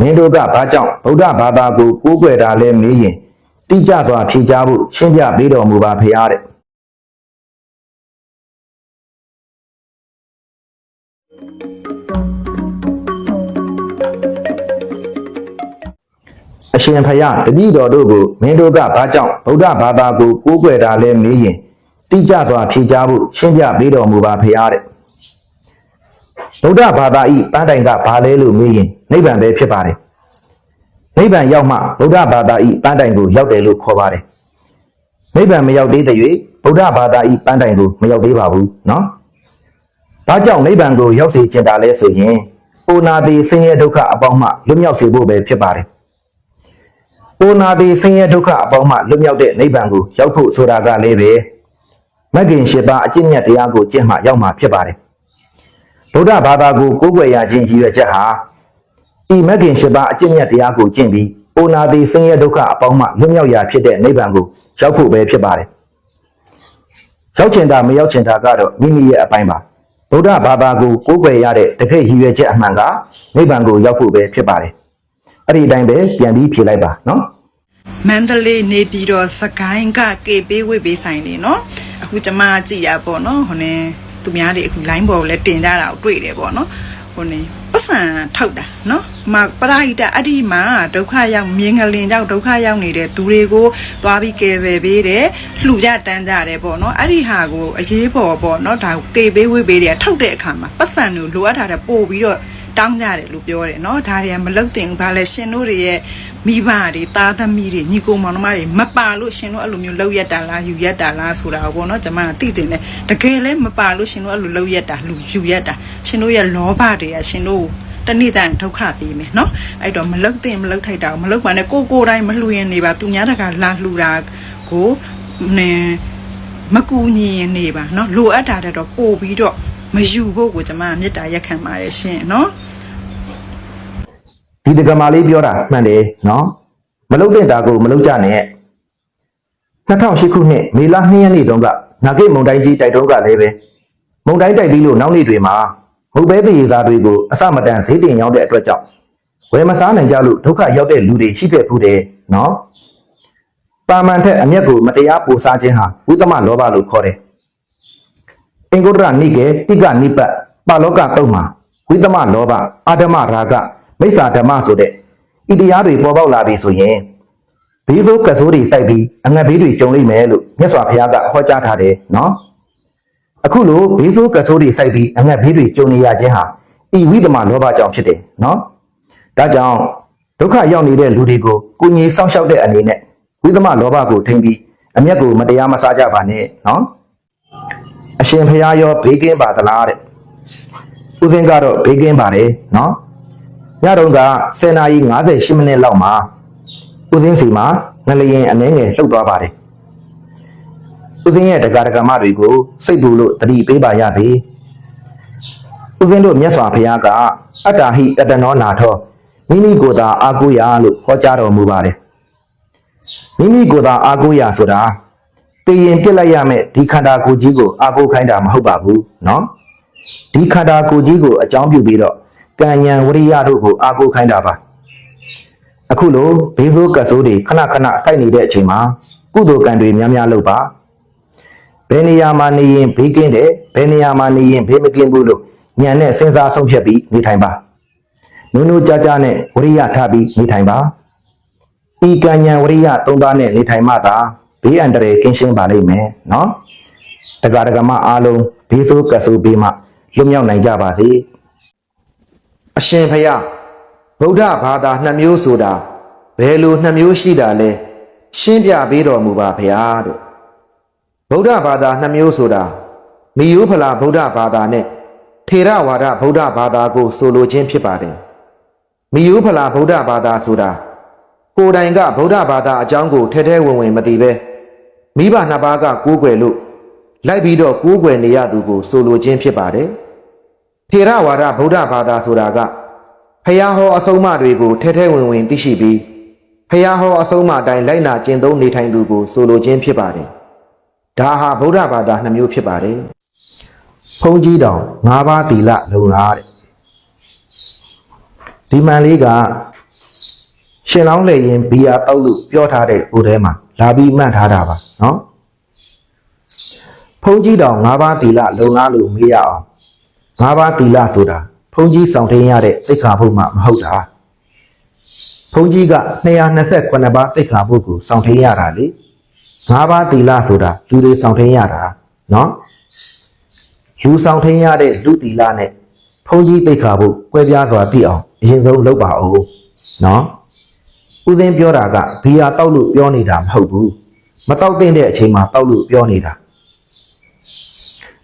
မင်းတို့ကဘာကြောင့်ဗုဒ္ဓဘာသာကိုကိုးကွယ်တာလဲမေးရင်တိကျစွာဖြေကြားဖို့ရှင်းပြပေးတော်မူပါဖေရတဲ့အရှင်ဖယားတတိတော်တို့ကိုမင်းတို့ကဘာကြောင့်ဗုဒ္ဓဘာသာကိုကိုးကွယ်တာလဲမေးရင်တိကျစွာဖြေကြားဖို့ရှင်းပြပေးတော်မူပါဖေရတဲ့ ဗုဒ္ဓဘာသာဤပန်းတိုင်ကဘာလဲလို့မေးရင်နိဗ္ဗာန်ပဲဖြစ်ပါတယ်နိဗ္ဗာန်ရောက်မှဗုဒ္ဓဘာသာဤပန်းတိုင်ကိုရောက်တယ်လို့ခေါ်ပါတယ်နိဗ္ဗာန်မရောက်သေးတဲ့၍ဗုဒ္ဓဘာသာဤပန်းတိုင်ကိုမရောက်သေးပါဘူးနော်ဘာကြောင့်နိဗ္ဗာန်ကိုရောက်စေချင်တာလဲဆိုရင်အိုနာတိဆင်းရဲဒုက္ခအပေါင်းမှလွတ်မြောက်စေဖို့ပဲဖြစ်ပါတယ်။အိုနာတိဆင်းရဲဒုက္ခအပေါင်းမှလွတ်မြောက်တဲ့နိဗ္ဗာန်ကိုရောက်ဖို့ဆိုတာကလည်းပဲမဂ္ဂင်၈ပါးအကျင့်မြတ်တရားကိုကျင့်မှရောက်မှာဖြစ်ပါတယ်။ ဗုဒ္ဓဘာသာကိုကိုးကွယ်ရခြင်းရည်ရွယ်ချက်ဟာဤမဂ္ဂင်၈ပါးအကျင့်မြတ်တရားကိုကျင့်ပြီးအိုနာတိဆင်းရဲဒုက္ခအပေါင်းမှလွတ်မြောက်ရာဖြစ်တဲ့နိဗ္ဗာန်ကိုရောက်ဖို့ပဲဖြစ်ပါတယ်။ရောက်ချင်တာမရောက်ချင်တာကတော့မိမိရဲ့အပိုင်းပါ။ဗုဒ္ဓဘာသာကိုကိုးကွယ်ရတဲ့တကယ့်ရည်ရွယ်ချက်အမှန်ကနိဗ္ဗာန်ကိုရောက်ဖို့ပဲဖြစ်ပါတယ်။အဲ့ဒီအတိုင်းပဲပြန်ပြီးဖြေလိုက်ပါနော်မန္တလေးနေပြည်တော်စကိုင်းကကေပေးဝိပေးဆိုင်နေနော်အခုကျမကြည့်ရပေါ့နော်ဟိုနေ သူများတွေအခု line ပေါ်ကိုလည်းတင်ကြတာကိုတွေ့တယ်ပေါ့နော်ဟိုနေပတ်စံထောက်တာနော်မပရိဟိတအဲ့ဒီမှာဒုက္ခရောက်မြင်ငလင်ကြောင့်ဒုက္ခရောက်နေတဲ့သူတွေကိုသွားပြီးကယ်ဆယ်ပေးတယ်လှူကြတန်းကြတယ်ပေါ့နော်အဲ့ဒီဟာကိုအရေးပေါ်ပေါ့နော်ဒါကိုကေပေးဝိပေးတွေကထောက်တဲ့အခါမှာပတ်စံကိုလိုအပ်တာတဲ့ပို့ပြီးတော့ တောင်းကြတယ်လို့ပြောတယ်เนาะဒါတွေကမလုတ်တင်ဘူးဘာလဲရှင်တို့တွေရဲ့မိဘတွေသားသမီးတွေညီကိုမောင်နှမတွေမပါလို့ရှင်တို့အဲ့လိုမျိုးလှုပ်ရက်တာလားယူရက်တာလားဆိုတာကိုပေါ့เนาะကျွန်မကသိကျင်တယ်တကယ်လဲမပါလို့ရှင်တို့အဲ့လိုလှုပ်ရက်တာလူယူရက်တာရှင်တို့ရဲ့လောဘတွေကရှင်တို့ကိုတနေ့တိုင်းဒုက္ခပေးမယ်เนาะအဲ့တော့မလုတ်တင်မလုတ်ထိုက်တာကိုမလုတ်ပါနဲ့ကိုကိုယ်တိုင်းမလှူရင်နေပါသူများတကလာလှူတာကိုနင်မကူညီရင်နေပါเนาะလိုအပ်တာတဲ့တော့ပို့ပြီးတော့ မယူဖို့ကိုကျွန်မမေတ္တာရက်ခံပါတယ်ရှင်နော်ဒီဒကမာလေးပြောတာမှန်တယ်နော်မလုတ်တဲ့တာကိုမလုတ်ကြနဲ့2008ခုနှစ်မေလ2ရက်နေ့တုန်းကနာဂိတ်မုန်တိုင်းကြီးတိုက်တုန်းကလည်းပဲမုန်တိုင်းတိုက်ပြီးလို့နောက်နေ့တွေမှာမုတ်ပဲတရေစားတွေကိုအစမတန်ဈေးတင်ရောက်တဲ့အတွက်ကြောင့်ဝယ်မစားနိုင်ကြလို့ဒုက္ခရောက်တဲ့လူတွေရှိခဲ့ဖူးတယ်နော်ပါမန်ထက်အမျက်ကိုမတရားပိုစားခြင်းဟာဥတ္တမလောဘလို့ခေါ်တယ် အင်္ဂုတ္တရနိကေတိကနိပတ်ပါလောကတုံးမှာဝိသမလောဘအာဓမရာဂမိစ္ဆာဓမ္မဆိုတဲ့ဤတရားတွေပေါ်ပေါက်လာပြီဆိုရင်ဘေးဆိုးကဆိုးတွေစိုက်ပြီးအငတ်ဘေးတွေကြုံလိမ့်မယ်လို့မြတ်စွာဘုရားကဟောကြားထားတယ်နော်အခုလိုဘေးဆိုးကဆိုးတွေစိုက်ပြီးအငတ်ဘေးတွေကြုံနေရခြင်းဟာဤဝိသမလောဘကြောင့်ဖြစ်တယ်နော်ဒါကြောင့်ဒုက္ခရောက်နေတဲ့လူတွေကိုကိုငြိစောင့်ရှောက်တဲ့အနေနဲ့ဝိသမလောဘကိုထိမ့်ပြီးအမျက်ကိုမတရားမစားကြပါနဲ့နော် အရှင်ဘုရားရောဘေးကင်းပါသလားတဲ့ဥစဉ်ကတော့ဘေးကင်းပါတယ်နော်ညတုန်းက10နာရီ58မိနစ်လောက်မှာဦးစင်းစီမှာငလျင်အနှဲငယ်လှုပ်သွားပါတယ်ဦးစင်းရဲ့တက္ကရာကမတွေကိုစိတ်ပူလို့တတိပေးပါရစေဦးစင်းတို့မြတ်စွာဘုရားကအတ္တာဟိတတနောနာထောမိမိကိုယ်သာအာကိုရာလို့ဟောကြားတော်မူပါတယ်မိမိကိုယ်သာအာကိုရာဆိုတာ တည်ရင်ပြစ်လိုက်ရမယ်ဒီခန္ဓာကိုယ်ကြီးကိုအာကိုခိုင်းတာမဟုတ်ပါဘူးနော်ဒီခန္ဓာကိုယ်ကြီးကိုအကြောင်းပြုပြီးတော့ကံဉဏ်ဝရိယတို့ကိုအာကိုခိုင်းတာပါအခုလိုဘေးဆိုးကဆိုးတွေခဏခဏစိုက်နေတဲ့အချိန်မှာကုသိုလ်ကံတွေများများလုပ်ပါဘယ်နေရာမှာနေရင်ဘေးကင်းတယ်ဘယ်နေရာမှာနေရင်ဘေးမကင်းဘူးလို့ဉာဏ်နဲ့စဉ်းစားဆုံးဖြတ်ပြီးနေထိုင်ပါနုံနုကြကြနဲ့ဝရိယထပြီးနေထိုင်ပါဤကံဉဏ်ဝရိယသုံးပါးနဲ့နေထိုင်မှသာ ဘေးအန္တရာယ်ကင်းရှင်းပါလိမ့်မယ်နော်တက္ကရာကမအားလုံးဘေးဆိုးကဆူဘေးမှလွတ်မြောက်နိုင်ကြပါစေအရှင်ဖယားဗုဒ္ဓဘာသာနှစ်မျိုးဆိုတာဘယ်လိုနှစ်မျိုးရှိတာလဲရှင်းပြပေးတော်မူပါဖယားတဲ့ဗုဒ္ဓဘာသာနှစ်မျိုးဆိုတာမိယုဖလာဗုဒ္ဓဘာသာနဲ့ထေရဝါဒဗုဒ္ဓဘာသာကိုဆိုလိုခြင်းဖြစ်ပါတယ်မိယုဖလာဗုဒ္ဓဘာသာဆိုတာကိုယ်တိုင်ကဗုဒ္ဓဘာသာအကြောင်းကိုထဲထဲဝင်ဝင်မသိပဲ မိဘနှစ်ပါးကကိုးကွယ်လို့လိုက်ပြီးတော့ကိုးကွယ်နေရသူကိုဆိုလိုခြင်းဖြစ်ပါတယ်။ထေရဝါဒဗုဒ္ဓဘာသာဆိုတာကဖះဟောအဆုံးအမတွေကိုထဲထဲဝင်ဝင်သိရှိပြီးဖះဟောအဆုံးအမအတိုင်းလိုက်နာကျင့်သုံးနေထိုင်သူကိုဆိုလိုခြင်းဖြစ်ပါတယ်။ဒါဟာဗုဒ္ဓဘာသာနှစ်မျိုးဖြစ်ပါတယ်။ဘုန်းကြီးတောင်၅ပါးသီလလုံလားတဲ့။ဒီမှန်လေးကရှင်လောင်းလေရင်ဘီယာတောက်လို့ပြောထားတဲ့ကိုယ်ထဲမှာ လာပြီးမှတ်ထားတာပါနော်ဖုန်းကြီးတော်၅ပါးတီလလုံလားလို့မေးရအောင်၅ပါးတီလဆိုတာဖုန်းကြီးဆောင်ထင်းရတဲ့သိက္ခာပုဒ်မှမဟုတ်တာဖုန်းကြီးက228ပါးသိက္ခာပုဒ်ကိုဆောင်ထင်းရတာလေ၅ပါးတီလဆိုတာလူတွေဆောင်ထင်းရတာနော်လူဆောင်ထင်းရတဲ့လူတီလနဲ့ဖုန်းကြီးသိက္ခာပုဒ်ကွဲပြားစွာသိအောင်အရင်ဆုံးလုပ်ပါဦးနော် ဦးစင်းပြောတာကဘီယာတောက်လို့ပြောနေတာမဟုတ်ဘူးမတောက်တဲ့အချိန်မှာတောက်လို့ပြောနေတာ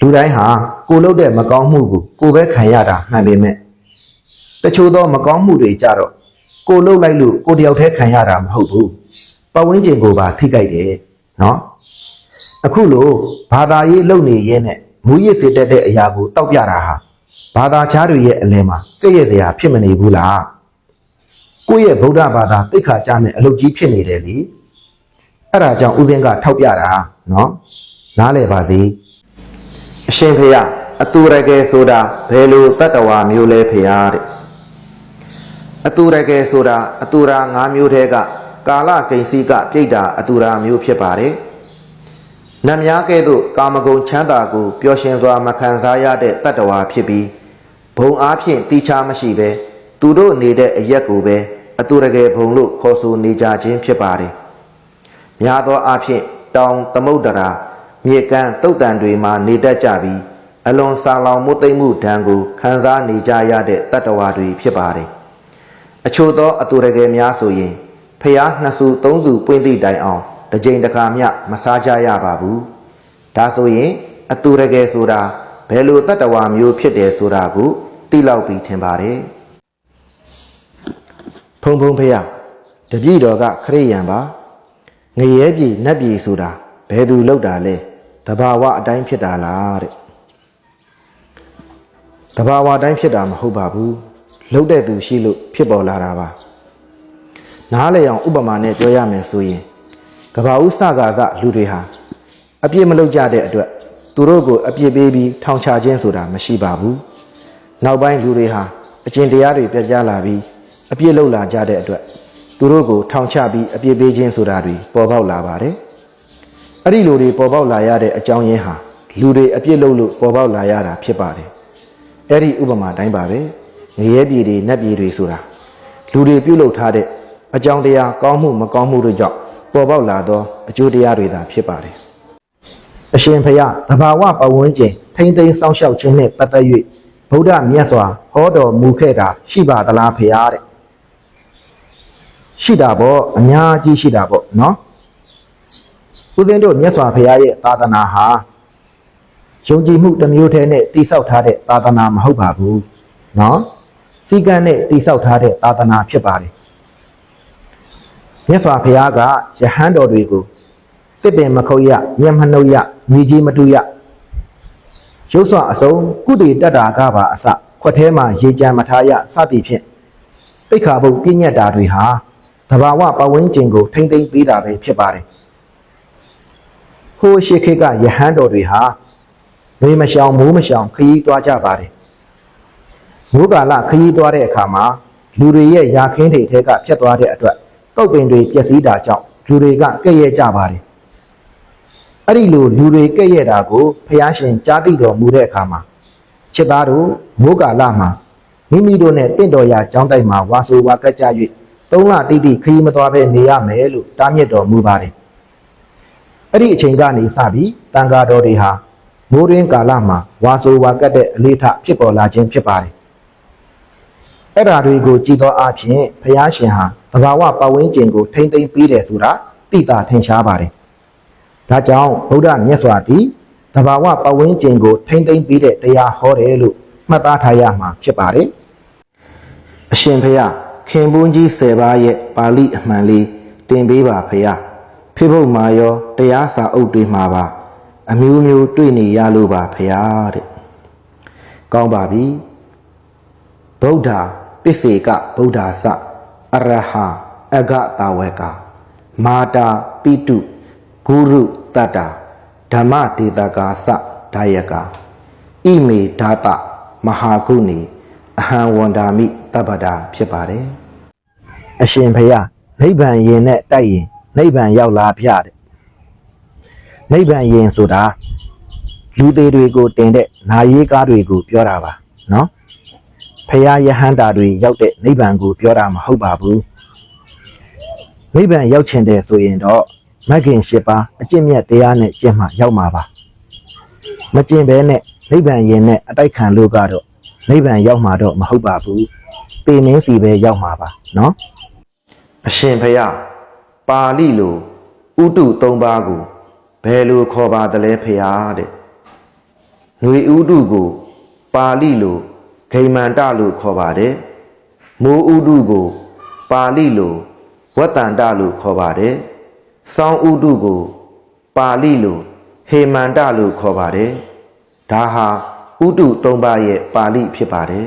လူတိုင်းဟာကိုလုပ်တဲ့မကောင်းမှုကိုကိုပဲခံရတာမှန်ပေမဲ့တချို့သောမကောင်းမှုတွေကြတော့ကိုလုပ်လိုက်လို့ကိုတယောက်တည်းခံရတာမဟုတ်ဘူးပတ်ဝန်းကျင်ကိုပါထိခိုက်တယ်နော်အခုလို့ဘာသာရေးလုပ်နေရဲနဲ့မူရစ်စေတတ်တဲ့အရာကိုတောက်ပြတာဟာဘာသာခြားတွေရဲ့အလယ်မှာကြည့်ရစရာဖြစ်မနေဘူးလား ကိုယ့်ရဲ့ဗုဒ္ဓဘာသာသိက္ခာကြမဲ့အလုပ်ကြီးဖြစ်နေတယ်လေအဲ့ဒါကြောင့်ဦးစင်းကထောက်ပြတာနော်နားလည်ပါစေအရှင်ဖေယအတူရကယ်ဆိုတာဘယ်လိုတတ္တဝါမျိုးလဲဖေယတဲ့အတူရကယ်ဆိုတာအတူရာ၅မျိုးတည်းကကာလကိဉ္စီကပြိတ္တာအတူရာမျိုးဖြစ်ပါတယ်နတ်များကဲ့သို့ကာမဂုဏ်ချမ်းသာကိုပျော်ရွှင်စွာမခံစားရတဲ့တတ္တဝါဖြစ်ပြီးဘုံအားဖြင့်တိချမရှိပဲသူတို့နေတဲ့အရက်ကိုပဲ အတူရကယ်ဘုံလို့ခေါ်ဆိုနေကြခြင်းဖြစ်ပါတယ်။များသောအားဖြင့်တောင်သမုဒ္ဒရာမြေကမ်းတုတ်တန်တွေမှာနေတတ်ကြပြီးအလွန်ဆာလောင်မှုသိမ့်မှုဒဏ်ကိုခံစားနေကြရတဲ့တတ္တဝါတွေဖြစ်ပါတယ်။အချို့သောအတူရကယ်များဆိုရင်ဖျားနှစ်စုသုံးစုပွင့်သည့်တိုင်အောင်တစ်ကြိမ်တစ်ခါမျှမစားကြရပါဘူး။ဒါဆိုရင်အတူရကယ်ဆိုတာဘယ်လိုတတ္တဝါမျိုးဖြစ်တယ်ဆိုတာကိုသိလောက်ပြီးထင်ပါတယ်။ ဖုံဖုံဖျားတပည့်တော်ကခရိယံပါငရဲပြည်နတ်ပြည်ဆိုတာဘယ်သူလောက်တာလဲတဘာဝအတိုင်းဖြစ်တာလားတဲ့တဘာဝအတိုင်းဖြစ်တာမဟုတ်ပါဘူးလောက်တဲ့သူရှိလို့ဖြစ်ပေါ်လာတာပါနားလေအောင်ဥပမာနဲ့ပြောရမယ်ဆိုရင်ကဘာဥစကာစလူတွေဟာအပြစ်မလုပ်ကြတဲ့အတွက်သူတို့ကိုအပြစ်ပေးပြီးထောင်ချခြင်းဆိုတာမရှိပါဘူးနောက်ပိုင်းလူတွေဟာအကျင့်တရားတွေပြပြလာပြီး အပြစ်လုပ်လာကြတဲ့အတွက်သူတို့ကိုထောင်ချပြီးအပြစ်ပေးခြင်းဆိုတာတွေပေါ်ပေါက်လာပါတယ်အဲ့ဒီလူတွေပေါ်ပေါက်လာရတဲ့အကြောင်းရင်းဟာလူတွေအပြစ်လုပ်လို့ပေါ်ပေါက်လာရတာဖြစ်ပါတယ်အဲ့ဒီဥပမာတိုင်းပါပဲငရဲပြည်တွေနတ်ပြည်တွေဆိုတာလူတွေပြုလုပ်ထားတဲ့အကြောင်းတရားကောင်းမှုမကောင်းမှုတို့ကြောင့်ပေါ်ပေါက်လာသောအကျိုးတရားတွေသာဖြစ်ပါတယ်အရှင်ဖျားတဘာဝပဝန်းကျင်ထိမ့်သိမ်းစောင့်ရှောက်ခြင်းနဲ့ပတ်သက်၍ဗုဒ္ဓမြတ်စွာဟောတော်မူခဲ့တာရှိပါသလားဖျားတဲ့ ရှိတာပေါ့အများကြီးရှိတာပေါ့နော်ဦးဇင်းတို့မြတ်စွာဘုရားရဲ့သာသနာဟာယုံကြည်မှုတစ်မျိုးတည်းနဲ့တိဆောက်ထားတဲ့သာသနာမဟုတ်ပါဘူးနော်စီကံနဲ့တိဆောက်ထားတဲ့သာသနာဖြစ်ပါတယ်မြတ်စွာဘုရားကယဟန်တော်တွေကိုတစ်ပင်မခုတ်ရမျက်မနှုတ်ရမြေကြီးမတူရရုပ်စွာအစုံကုတေတတ္တာကပါအစခွက်ထဲမှာရေကြံမထားရစသည်ဖြင့်တိခါဘုတ်ပြည့်ညတ်တာတွေဟာ တဘာဝပဝန်းကျင်ကိုထိမ့်သိမ့်ပေးတာပဲဖြစ်ပါတယ်ဟိုးရှိခေတ်ကယဟန်တော်တွေဟာမေမရှောင်မိုးမရှောင်ခရီးသွားကြပါတယ်မိုးကာလခရီးသွားတဲ့အခါမှာလူတွေရဲ့ရာခင်းတွေထဲကဖြတ်သွားတဲ့အတွက်တုတ်ပင်တွေပျက်စီးတာကြောင့်လူတွေကကဲ့ရဲ့ကြပါတယ်အဲ့ဒီလိုလူတွေကဲ့ရဲ့တာကိုဖះရှင်ကြားသိတော်မူတဲ့အခါမှာချစ်သားတို့မိုးကာလမှာမိမိတို့နဲ့တင့်တော်ရာကျောင်းတိုက်မှာဝါဆိုဝါကက် ကြ၍သုံးလတိတိခရီးမသွားဘဲနေရမယ်လို့တားမြစ်တော်မူပါတယ်အဲ့ဒီအချိန်ကနေစပြီးတန်ဃာတော်တွေဟာမိုးရင်းကာလမှာဝါဆိုဝါကက်တဲ့အလေးထဖြစ်ပေါ်လာခြင်းဖြစ်ပါတယ်အဲ့ဓာတွေကိုကြည်သောအဖြစ်ဖះရှင်ဟာသဘာဝပတ်ဝန်းကျင်ကိုထိမ့်သိမ့်ပြီးတယ်ဆိုတာသိတာထင်ရှားပါတယ်ဒါကြောင့်ဗုဒ္ဓမြတ်စွာဘုရားသဘာဝပတ်ဝန်းကျင်ကိုထိမ့်သိမ့်ပြီးတဲ့တရားဟောတယ်လို့မှတ်သားထားရမှာဖြစ်ပါတယ်အရှင်ဖះ ခင်ပွန်းကြီး10ပါးရဲ့ပါဠိအမှန်လေးတင်ပေးပါဖះဖေဘုတ်မှာရောတရားစာအုပ်တွေမှာပါအမျိုးမျိုးတွေ့နေရလို့ပါဖះတဲ့ကောင်းပါပြီဗုဒ္ဓပစ္စေကဗုဒ္ဓစအရဟအဂတာဝေကမာတာပိတုဂုရုတတ္တာဓမ္မဒေတကာစဒါယကဣမေဓာတမဟာကုဏီအဟံဝန္ဒာမိတပ္ပတာဖြစ်ပါတယ် အရှင်ဘုရားနိဗ္ဗာန်ရင်နဲ့တိုက်ရင်နိဗ္ဗာန်ရောက်လာဖျတဲ့နိဗ္ဗာန်ရင်ဆိုတာလူသေးတွေကိုတင်တဲ့နာရေးကားတွေကိုပြောတာပါနော်ဖရာယဟန္တာတွေရောက်တဲ့နိဗ္ဗာန်ကိုပြောတာမဟုတ်ပါဘူးနိဗ္ဗာန်ရောက်ချင်တယ်ဆိုရင်တော့မဂ်ခင်၈ပါးအကျင့်မြတ်တရားနဲ့ကျင့်မှရောက်မှာပါမကျင့်ဘဲနဲ့နိဗ္ဗာန်ရင်နဲ့အတိုက်ခံလို့ကတော့နိဗ္ဗာန်ရောက်မှာတော့မဟုတ်ပါဘူးပေနင်းစီပဲရောက်မှာပါနော် အရှင်ဖယပါဠိလိုဥတု၃ပါးကိုဘယ်လိုခေါ်ပါသလဲဖယတဲ့ຫນွေဥတုကိုပါဠိလိုဂိမန္တလို့ခေါ်ပါတယ်မိုးဥတုကိုပါဠိလိုဝတ္တန္တလို့ခေါ်ပါတယ်စောင်းဥတုကိုပါဠိလိုဟေမန္တလို့ခေါ်ပါတယ်ဒါဟာဥတု၃ပါးရဲ့ပါဠိဖြစ်ပါတယ်